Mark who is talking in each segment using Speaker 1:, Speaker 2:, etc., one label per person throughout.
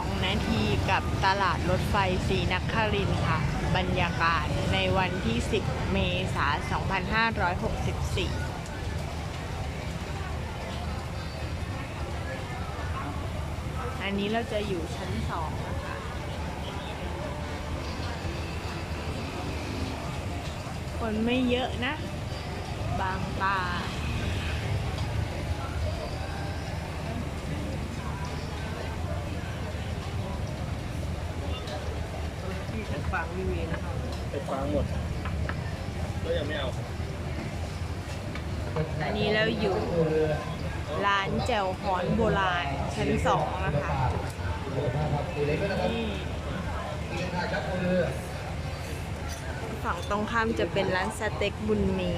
Speaker 1: 2 นาทีกับตลาดรถไฟศรีนครินทร์ค่ะ บรรยากาศในวันที่ 10 เมษายน 2564อันนี้เราจะอยู่ชั้น2นะคะ คนไม่เยอะนะ บางตา
Speaker 2: ที่ชั้นฟังไม่มีนะครับ
Speaker 3: ไปฟังหมดก็ยังไม่เอา
Speaker 1: อันนี้เราอยู่ร้านแจ่วฮ้อนโบราณชั้นสองนะคะนี่ฝั่งตรงข้ามจะเป็นร้านสเต็กบุญมี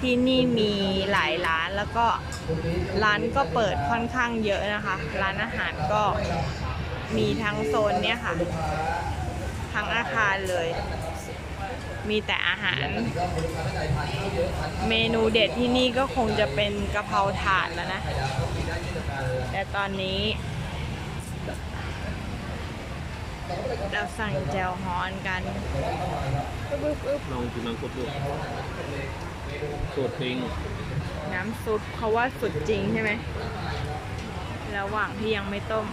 Speaker 1: ที่นี่มีหลายร้านแล้วก็ร้านก็เปิดค่อนข้างเยอะนะคะ ร้านอาหารก็มีทั้งโซนเนี้ยค่ะ ทั้งอาคารเลย มีแต่อาหาร เมนูเด็ดที่นี่ก็คงจะเป็นกะเพราถาดแล้วนะ แต่ตอนนี้ เราสั่งแจวฮอนกันปึ๊บปึ๊บปึ๊บ
Speaker 3: ลองกินมังคุดดูสูตรจริง
Speaker 1: น้ำซุปเขาว่าสุดจริงใช่ไหมระหว่างที่ยังไม่ต้ม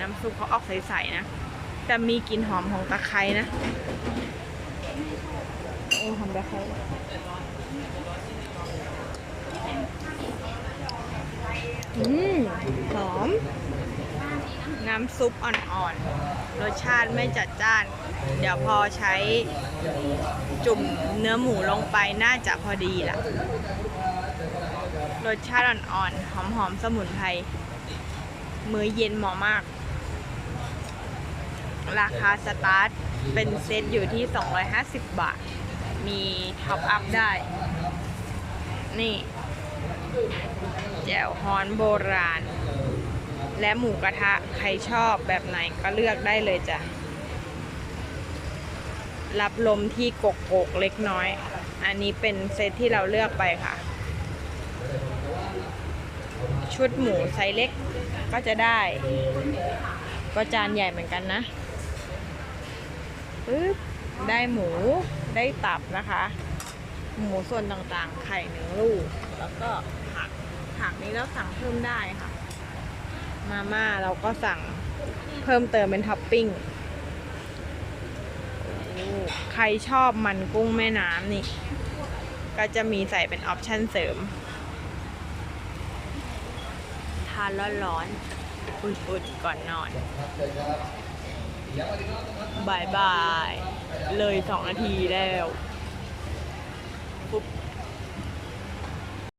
Speaker 1: น้ำซุปเขาออกใสๆนะ แต่มีกลิ่นหอมของตะไคร้นะโอ้หอมตะไคร้อืมหอม น้ำซุปอ่อนๆ รสชาติไม่จัดจ้าน เดี๋ยวพอใช้จุ่มเนื้อหมูลงไปน่าจะพอดีล่ะ รสชาติอ่อนๆ หอมๆ สมุนไพร มื้อเย็นเหมาะมาก ราคาสตาร์ทเป็นเซตอยู่ที่ 250 บาท มีท็อปอัพได้ นี่แจ่วฮอนโบราณ และหมูกระทะใครชอบแบบไหนก็เลือกได้เลยจ้ะ รับลมที่กกกเล็กน้อย อันนี้เป็นเซตที่เราเลือกไปค่ะ ชุดหมูไซส์เล็กก็จะได้ ก็จานใหญ่เหมือนกันนะ ปึ๊บได้หมูได้ตับนะคะ หมูส่วนต่างๆ ไข่หนึ่งลูก แล้วก็ผักผักนี้เราสั่งเพิ่มได้ค่ะ มาม่าเราก็สั่งเพิ่มเติมเป็นท็อปปิ้งใครชอบมันกุ้งแม่น้ำนี่ ก็จะมีใส่เป็นออปชั่นเสริม ทานร้อนๆอุ่นๆก่อนนอน บายบาย เลยสองนาทีแล้วปุ๊บ